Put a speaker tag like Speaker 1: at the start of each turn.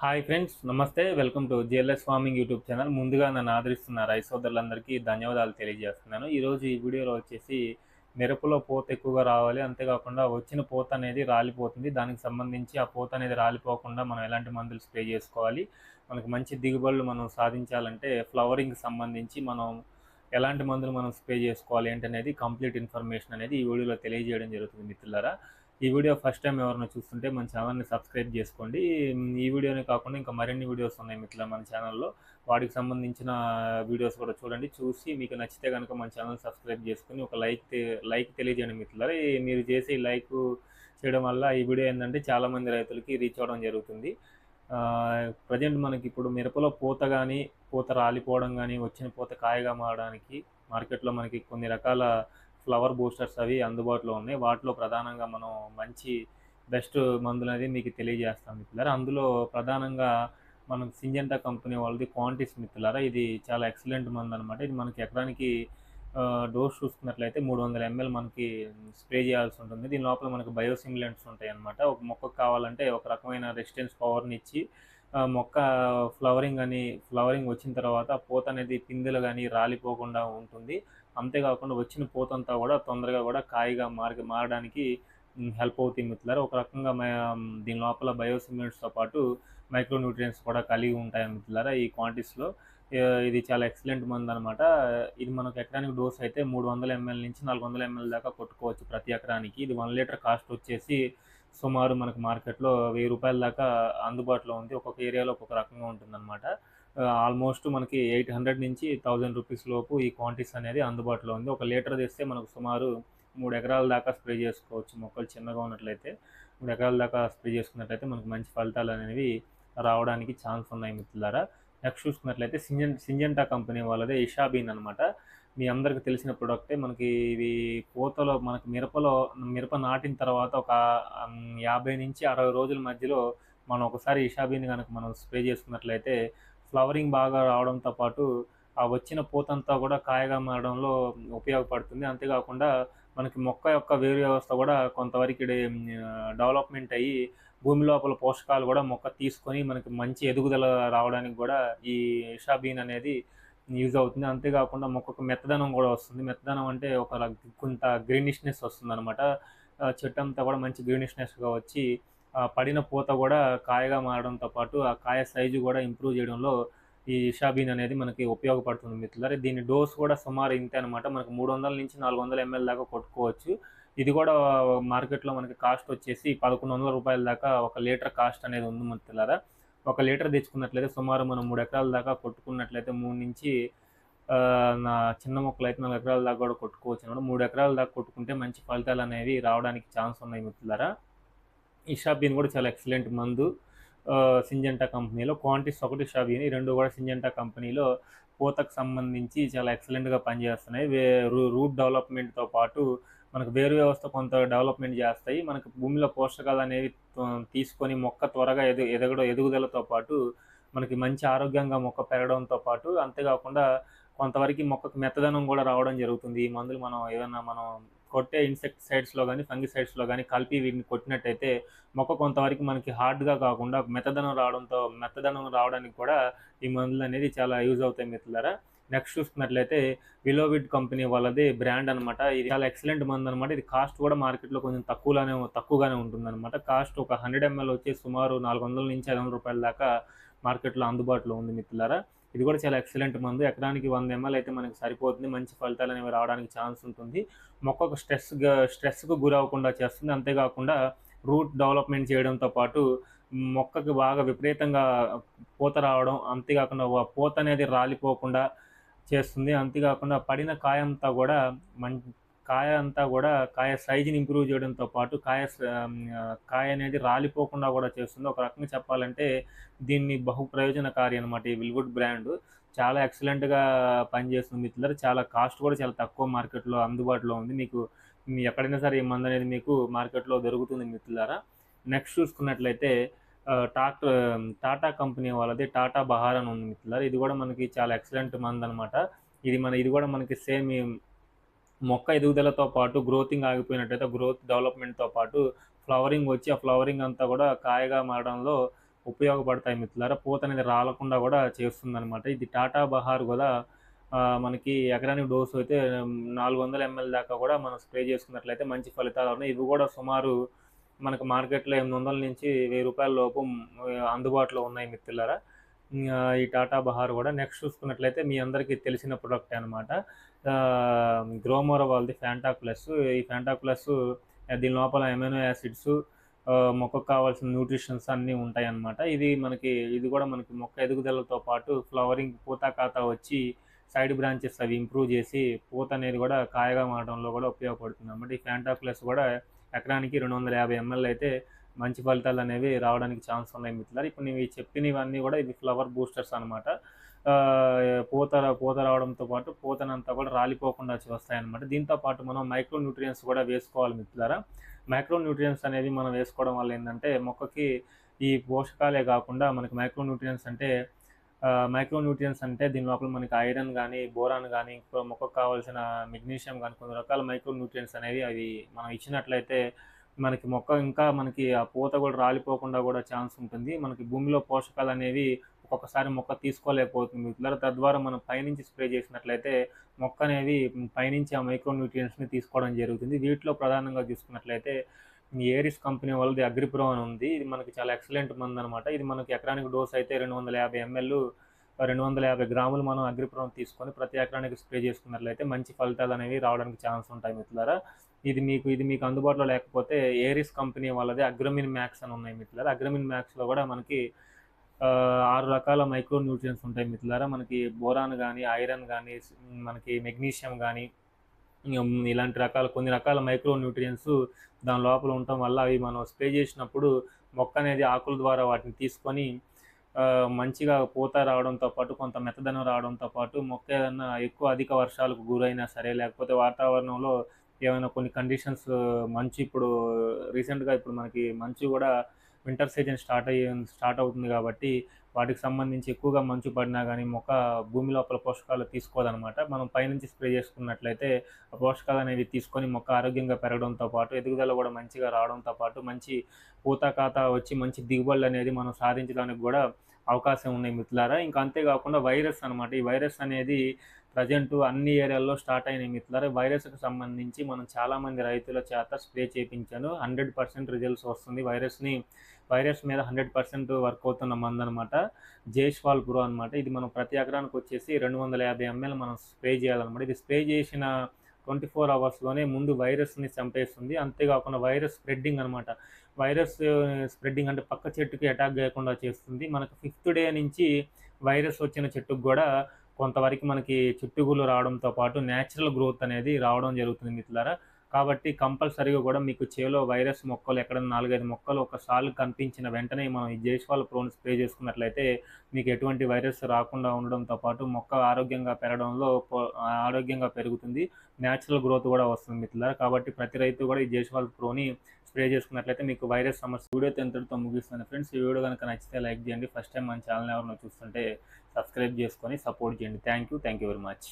Speaker 1: Hi friends నమస్తే. Welcome to GLS farming YouTube channel. ముందుగా నన్ను ఆదరిస్తున్న రైతు సోదరులందరికీ ధన్యవాదాలు తెలియజేస్తున్నాను. ఈరోజు ఈ వీడియోలో వచ్చేసి మిరపలో పూత ఎక్కువగా రావాలి. అంతేకాకుండా వచ్చిన పూత అనేది రాలిపోతుంది. దానికి సంబంధించి ఆ పూత అనేది రాలిపోకుండా మనం ఎలాంటి మందులు స్ప్రే చేసుకోవాలి? మనకు మంచి దిగుబడులు మనం సాధించాలంటే ఫ్లవరింగ్ సంబంధించి మనం ఎలాంటి మందులు మనం స్ప్రే చేసుకోవాలి ఏంటనేది కంప్లీట్ ఇన్ఫర్మేషన్ అనేది ఈ వీడియోలో తెలియజేయడం జరుగుతుంది మిత్రులారా. ఈ వీడియో ఫస్ట్ టైం ఎవరైనా చూస్తుంటే మన ఛానల్ని సబ్స్క్రైబ్ చేసుకోండి. ఈ వీడియోనే కాకుండా ఇంకా మరిన్ని వీడియోస్ ఉన్నాయి మిత్రుల మన ఛానల్లో. వాటికి సంబంధించిన వీడియోస్ కూడా చూడండి. చూసి మీకు నచ్చితే కనుక మన ఛానల్ సబ్స్క్రైబ్ చేసుకుని ఒక లైక్ లైక్ తెలియజేయండి మిత్రులారా. మీరు చేసే లైక్ చేయడం వల్ల ఈ వీడియో ఏంటంటే చాలామంది రైతులకి రీచ్ అవ్వడం జరుగుతుంది. ప్రజెంట్ మనకి ఇప్పుడు మిరపలో పూత కానీ పూత రాలిపోవడం కానీ వచ్చిన పూత కాయగా మారడానికి మార్కెట్లో మనకి కొన్ని రకాల ఫ్లవర్ బూస్టర్స్ అవి అందుబాటులో ఉన్నాయి. వాటిలో ప్రధానంగా మనం మంచి బెస్ట్ మందులు అనేది మీకు తెలియజేస్తాం మిత్రులారా. అందులో ప్రధానంగా మనం సింజెంటా కంపెనీ వాళ్ళది క్వాంటిస్ మిత్రులారా. ఇది చాలా ఎక్సలెంట్ మందు అనమాట ఇది మనకి ఎకరానికి డోస్ చూసుకున్నట్లయితే మూడు వందల ఎంఎల్ మనకి స్ప్రే చేయాల్సి ఉంటుంది. దీని లోపల మనకి బయోసిమిలెంట్స్ ఉంటాయి అనమాట ఒక మొక్కకు కావాలంటే ఒక రకమైన రెసిస్టెన్స్ పవర్ని ఇచ్చి మొక్క ఫ్లవరింగ్ అని ఫ్లవరింగ్ వచ్చిన తర్వాత పూత అనేది పిందెలు కానీ రాలిపోకుండా ఉంటుంది. అంతేకాకుండా వచ్చిన పూతంతా కూడా తొందరగా కూడా కాయగా మారి మారడానికి హెల్ప్ అవుతుంది మిత్రులారు. ఒక రకంగా దీని లోపల బయోసిమెంట్స్తో పాటు మైక్రో న్యూట్రియన్స్ కూడా కలిగి ఉంటాయి మిత్రులారా ఈ క్వాంటిటీస్లో ఇది చాలా ఎక్సలెంట్ మంది అనమాట ఇది మనకు ఎకరానికి డోస్ అయితే మూడు వందల ఎంఎల్ నుంచి నాలుగు వందల ఎంఎల్ దాకా కొట్టుకోవచ్చు ప్రతి ఎకరానికి. ఇది వన్ లీటర్ కాస్ట్ వచ్చేసి సుమారు మనకు మార్కెట్లో వెయ్యి రూపాయల దాకా అందుబాటులో ఉంది. ఒక్కొక్క ఏరియాలో ఒక్కొక్క రకంగా ఉంటుందన్నమాట. ఆల్మోస్ట్ మనకి ఎయిట్ హండ్రెడ్ నుంచి థౌజండ్ రూపీస్ లోపు ఈ క్వాంటిటీస్ అనేది అందుబాటులో ఉంది. ఒక లీటర్ తెస్తే మనకు సుమారు మూడు ఎకరాల దాకా స్ప్రే చేసుకోవచ్చు. మొక్కలు చిన్నగా ఉన్నట్లయితే మూడు ఎకరాల దాకా స్ప్రే చేసుకున్నట్లయితే మనకు మంచి ఫలితాలు అనేవి రావడానికి ఛాన్స్ ఉన్నాయి మిత్రులారా. నెక్స్ట్ చూసుకున్నట్లయితే సింజన్ సింజంటా కంపెనీ వాళ్ళదే ఇషాబీన్ అనమాట మీ అందరికి తెలిసిన ప్రొడక్టే మనకి ఇవి పూతలో మనకి మిరపలో మిరప నాటిన తర్వాత ఒక యాభై నుంచి అరవై రోజుల మధ్యలో మనం ఒకసారి ఇషాబీని కనుక మనం స్ప్రే చేసుకున్నట్లయితే ఫ్లవరింగ్ బాగా రావడంతో పాటు ఆ వచ్చిన పూతంతా కూడా కాయగా మారడంలో ఉపయోగపడుతుంది. అంతేకాకుండా మనకి మొక్క యొక్క వేరు వ్యవస్థ కూడా కొంతవరకు డెవలప్మెంట్ అయ్యి భూమి లోపల పోషకాలు కూడా మొక్క తీసుకొని మనకి మంచి ఎదుగుదల రావడానికి కూడా ఈ ఇషాబీన్ అనేది యూజ్ అవుతుంది. అంతేకాకుండా మొక్కకు మెత్తదనం కూడా వస్తుంది. మెత్తదనం అంటే ఒక కొంత గ్రీనిష్నెస్ వస్తుంది అనమాట చెట్టు అంతా కూడా మంచి గ్రీనిష్నెస్గా వచ్చి పడిన పూత కూడా కాయగా మారడంతో పాటు ఆ కాయ సైజు కూడా ఇంప్రూవ్ చేయడంలో ఈ ఇషాబీన్ అనేది మనకి ఉపయోగపడుతుంది మిత్రులారా. దీని డోస్ కూడా సుమారు ఇంతే అనమాట మనకు మూడు వందల నుంచి నాలుగు వందల ఎంఎల్ దాకా కొట్టుకోవచ్చు. ఇది కూడా మార్కెట్లో మనకి కాస్ట్ వచ్చేసి పదకొండు వందల రూపాయల దాకా ఒక లీటర్ కాస్ట్ అనేది ఉంది మిత్రులారా. ఒక లీటర్ తెచ్చుకున్నట్లయితే సుమారు మనం మూడు ఎకరాల దాకా కొట్టుకున్నట్లయితే మూడు నుంచి నా చిన్న మొక్కలు అయితే నాలుగు ఎకరాల దాకా కూడా కొట్టుకోవచ్చు అనమాట. మూడు ఎకరాల దాకా కొట్టుకుంటే మంచి ఫలితాలు అనేవి రావడానికి ఛాన్స్ ఉన్నాయి మిత్రులారా. ఇషాబీన్ కూడా చాలా ఎక్సలెంట్ మందు. సింజంటా కంపెనీలో క్వాంటిస్ ఒకటి షాబీని రెండు కూడా సింజంటా కంపెనీలో పూతకు సంబంధించి చాలా ఎక్సలెంట్గా పనిచేస్తున్నాయి. వే రూట్ డెవలప్మెంట్తో పాటు మనకు వేరు వ్యవస్థ కొంత డెవలప్మెంట్ చేస్తాయి. మనకు భూమిలో పోషకాలు అనేవి తీసుకొని మొక్క త్వరగా ఎదు ఎదగడం ఎదుగుదలతో పాటు మనకి మంచి ఆరోగ్యంగా మొక్క పెరగడంతో పాటు అంతేకాకుండా కొంతవరకు మొక్కకు మెత్తదనం కూడా రావడం జరుగుతుంది. ఈ మందులు మనం ఏదైనా మనం కొట్టే ఇన్సెక్టిసైడ్స్లో కానీ ఫంగిసైడ్స్లో కానీ కలిపి వీటిని కొట్టినట్టయితే మొక్క కొంతవరకు మనకి హార్డ్గా కాకుండా మెత్తదనం రావడంతో మెత్తదనం రావడానికి కూడా ఈ మందులు అనేది చాలా యూజ్ అవుతాయి మిత్రులారా. నెక్స్ట్ చూసుకున్నట్లయితే విలోవిడ్ కంపెనీ వాళ్ళది బ్రాండ్ అనమాట ఇది చాలా ఎక్సలెంట్ మంది అనమాట ఇది కాస్ట్ కూడా మార్కెట్లో కొంచెం తక్కువగానే తక్కువగానే ఉంటుంది అనమాట కాస్ట్ ఒక హండ్రెడ్ ఎంఎల్ వచ్చి సుమారు నాలుగు వందల నుంచి ఐదు వందల రూపాయల దాకా మార్కెట్లో అందుబాటులో ఉంది మిత్రులారా. ఇది కూడా చాలా ఎక్సలెంట్ మందు. ఎకరానికి వంద ఎంఎల్ అయితే మనకి సరిపోతుంది. మంచి ఫలితాలు అనేవి రావడానికి ఛాన్స్ ఉంటుంది. మొక్కకు స్ట్రెస్ స్ట్రెస్కు గురవ్వకుండా చేస్తుంది. అంతేకాకుండా రూట్ డెవలప్మెంట్ చేయడంతో పాటు మొక్కకి బాగా విపరీతంగా పూత రావడం అంతేకాకుండా పూత అనేది రాలిపోకుండా చేస్తుంది. అంతేకాకుండా పడిన కాయంతా కూడా మం కాయ అంతా కూడా కాయ సైజుని ఇంప్రూవ్ చేయడంతో పాటు కాయ కాయ అనేది రాలిపోకుండా కూడా చేస్తుంది. ఒక రకంగా చెప్పాలంటే దీన్ని బహు ప్రయోజనకారి అనమాట ఈ విల్వుడ్ బ్రాండ్. చాలా ఎక్సలెంట్గా పనిచేస్తుంది మిత్రులారు. చాలా కాస్ట్ కూడా చాలా తక్కువ మార్కెట్లో అందుబాటులో ఉంది. మీకు ఎక్కడైనా సరే ఈ మందు అనేది మీకు మార్కెట్లో దొరుకుతుంది మిత్రులారా. నెక్స్ట్ చూసుకున్నట్లయితే టాటా టాటా కంపెనీ వాళ్ళది టాటా బహార్ అని ఉంది మిత్రులారు. ఇది కూడా మనకి చాలా ఎక్సలెంట్ మంది అనమాట ఇది మన ఇది కూడా మనకి సేమ్ మొక్క ఎదుగుదలతో పాటు గ్రోతింగ్ ఆగిపోయినట్టయితే గ్రోత్ డెవలప్మెంట్తో పాటు ఫ్లవరింగ్ వచ్చి ఆ ఫ్లవరింగ్ అంతా కూడా కాయగా మారడంలో ఉపయోగపడతాయి మిత్రులారా. పూత అనేది రాలకుండా కూడా చేస్తుందన్నమాట. ఇది టాటా బహార్ కూడా మనకి ఎకరానికి డోసు అయితే నాలుగు వందల ఎంఎల్ దాకా కూడా మనం స్ప్రే చేసుకున్నట్లయితే మంచి ఫలితాలు ఉన్నాయి. ఇవి కూడా సుమారు మనకు మార్కెట్లో ఎనిమిది వందల నుంచి వెయ్యి రూపాయల లోపు అందుబాటులో ఉన్నాయి మిత్రులారా. ఈ టాటా బహార్ కూడా నెక్స్ట్ చూసుకున్నట్లయితే మీ అందరికీ తెలిసిన ప్రొడక్ట్ అనమాట గ్రోమోర వాళ్ళది ఫ్యాంటా ప్లస్. ఈ ఫ్యాంటా ప్లస్ దీని లోపల ఎమెనో యాసిడ్స్ మొక్కకు కావాల్సిన న్యూట్రిషన్స్ అన్నీ ఉంటాయి అన్నమాట. ఇది మనకి ఇది కూడా మనకి మొక్క ఎదుగుదలతో పాటు ఫ్లవరింగ్ పూత ఖాతా వచ్చి సైడ్ బ్రాంచెస్ అవి ఇంప్రూవ్ చేసి పూత అనేది కూడా కాయగా మారడంలో కూడా ఉపయోగపడుతుంది అన్నమాట. ఈ ఫ్యాంటా ప్లస్ కూడా ఎకరానికి రెండు వందల యాభై ఎంఎల్ అయితే మంచి ఫలితాలు అనేవి రావడానికి ఛాన్స్ ఉన్నాయి మిత్రులారు. ఇప్పుడు నేను చెప్పినవన్నీ కూడా ఇది ఫ్లవర్ బూస్టర్స్ అనమాట పూత పూత రావడంతో పాటు పూతనంతా కూడా రాలిపోకుండా వస్తాయన్నమాట దీంతో పాటు మనం మైక్రో న్యూట్రియన్స్ కూడా వేసుకోవాలి మిత్రులారా. మైక్రో న్యూట్రియన్స్ అనేవి మనం వేసుకోవడం వల్ల ఏంటంటే మొక్కకి ఈ పోషకాలే కాకుండా మనకి మైక్రో న్యూట్రియన్స్ అంటే మైక్రోన్యూట్రియన్స్ అంటే దీని లోపల మనకి ఐరన్ కానీ బోరాన్ కానీ మొక్కకు కావాల్సిన మెగ్నీషియం కానీ కొన్ని రకాల మైక్రో న్యూట్రియన్స్ అనేవి అవి మనం ఇచ్చినట్లయితే మనకి మొక్క ఇంకా మనకి ఆ పూత కూడా రాలిపోకుండా కూడా ఛాన్స్ ఉంటుంది. మనకి భూమిలో పోషకాలు అనేవి ఒక్కొక్కసారి మొక్క తీసుకోలేకపోతుంది. తద్వారా మనం పైనుంచి స్ప్రే చేసినట్లయితే మొక్క అనేది పైనుంచి ఆ మైక్రోన్యూట్రియన్స్ని తీసుకోవడం జరుగుతుంది. వీటిలో ప్రధానంగా చూసుకున్నట్లయితే ఏరిస్ కంపెనీ వాళ్ళది అగ్రిప్రో అని ఉంది. ఇది మనకి చాలా ఎక్సలెంట్ మంది అనమాట ఇది మనకి ఎకరానికి డోస్ అయితే రెండు వందల యాభై ఎంఎల్ రెండు వందల యాభై గ్రాములు మనం అగ్రిప్రోన్ తీసుకొని ప్రతి ఎకరానికి స్ప్రే చేసుకున్నట్లయితే మంచి ఫలితాలు అనేవి రావడానికి ఛాన్స్ ఉంటాయి మిత్రులారా. ఇది మీకు ఇది మీకు అందుబాటులో లేకపోతే ఏరిస్ కంపెనీ వాళ్ళది అగ్రమిన్ మ్యాక్స్ అని ఉన్నాయి మిత్రులారా. అగ్రమిన్ మ్యాక్స్లో కూడా మనకి ఆరు రకాల మైక్రో న్యూట్రియన్స్ ఉంటాయి మిత్రులారా. మనకి బోరాన్ కానీ ఐరన్ కానీ మనకి మెగ్నీషియం కానీ ఇలాంటి రకాల కొన్ని రకాల మైక్రో న్యూట్రియన్స్ దాని లోపల ఉండటం వల్ల అవి మనం స్ప్రే చేసినప్పుడు మొక్క అనేది ఆకుల ద్వారా వాటిని తీసుకొని మంచిగా పూత రావడంతో పాటు కొంత మెత్తదనం రావడంతో పాటు మొక్క ఏదైనా ఎక్కువ అధిక వర్షాలకు గురైనా సరే లేకపోతే వాతావరణంలో ఏమైనా కొన్ని కండిషన్స్ మంచి ఇప్పుడు రీసెంట్గా ఇప్పుడు మనకి మంచి కూడా వింటర్ సీజన్ స్టార్ట్ అయ్యి స్టార్ట్ అవుతుంది కాబట్టి వాటికి సంబంధించి ఎక్కువగా మంచు పడినా కానీ మొక్క భూమి లోపల పోషకాలు తీసుకోదనమాట. మనం పైనుంచి స్ప్రే చేసుకున్నట్లయితే ఆ పోషకాలు అనేవి తీసుకొని మొక్క ఆరోగ్యంగా పెరగడంతో పాటు ఎదుగుదల కూడా మంచిగా రావడంతో పాటు మంచి పూత కాత వచ్చి మంచి దిగుబడులు అనేది మనం సాధించడానికి కూడా అవకాశం ఉన్నాయి మిత్రులారా. ఇంకా అంతేకాకుండా వైరస్ అనమాట ఈ వైరస్ అనేది ప్రజెంట్ అన్ని ఏరియాల్లో స్టార్ట్ అయినాయి మిత్రులారా. వైరస్కి సంబంధించి మనం చాలామంది రైతుల చేత స్ప్రే చేయించాను హండ్రెడ్ పర్సెంట్ రిజల్ట్స్ వస్తుంది. వైరస్ని వైరస్ మీద హండ్రెడ్ పర్సెంట్ వర్క్ అవుతున్న మందు అనమాట జైష్వాల్ గురు అనమాట ఇది మనం ప్రతి ఎకరానికి వచ్చేసి రెండు వందల యాభై ఎంఎల్ మనం స్ప్రే చేయాలన్నమాట. ఇది స్ప్రే చేసిన ట్వంటీ ఫోర్ అవర్స్లోనే ముందు వైరస్ని చంపేస్తుంది. అంతేకాకుండా వైరస్ స్ప్రెడ్డింగ్ అనమాట వైరస్ స్ప్రెడ్డింగ్ అంటే పక్క చెట్టుకి అటాక్ చేయకుండా చేస్తుంది. మనకు ఫిఫ్త్ డే నుంచి వైరస్ వచ్చిన చెట్టుకు కూడా కొంతవరకు మనకి చుట్టుగులు రావడంతో పాటు న్యాచురల్ గ్రోత్ అనేది రావడం జరుగుతుంది మిత్రులారా. కాబట్టి కంపల్సరీగా కూడా మీకు చేలో వైరస్ మొక్కలు ఎక్కడ నాలుగైదు మొక్కలు ఒకసారి కనిపించిన వెంటనే మనం ఈ జైస్వాల్ ప్రోన్ స్ప్రే చేసుకున్నట్లయితే మీకు ఎటువంటి వైరస్ రాకుండా ఉండడంతో పాటు మొక్క ఆరోగ్యంగా పెరగడంలో ఆరోగ్యంగా పెరుగుతుంది. న్యాచురల్ గ్రోత్ కూడా వస్తుంది మిత్రులారా. కాబట్టి ప్రతి రైతు కూడా ఈ జైస్వాల్ ప్రోని స్ప్రే చేసుకున్నట్లయితే మీకు వైరస్ సమస్య వీడియో ఎంతటితో ముగిస్తుంది ఫ్రెండ్స్. ఈ వీడియో కనుక నచ్చితే లైక్ చేయండి. ఫస్ట్ టైం మన ఛానల్ ఎవరైనా చూస్తుంటే సబ్స్క్రైబ్ చేసుకొని సపోర్ట్ చేయండి. Thank you. Thank you very much.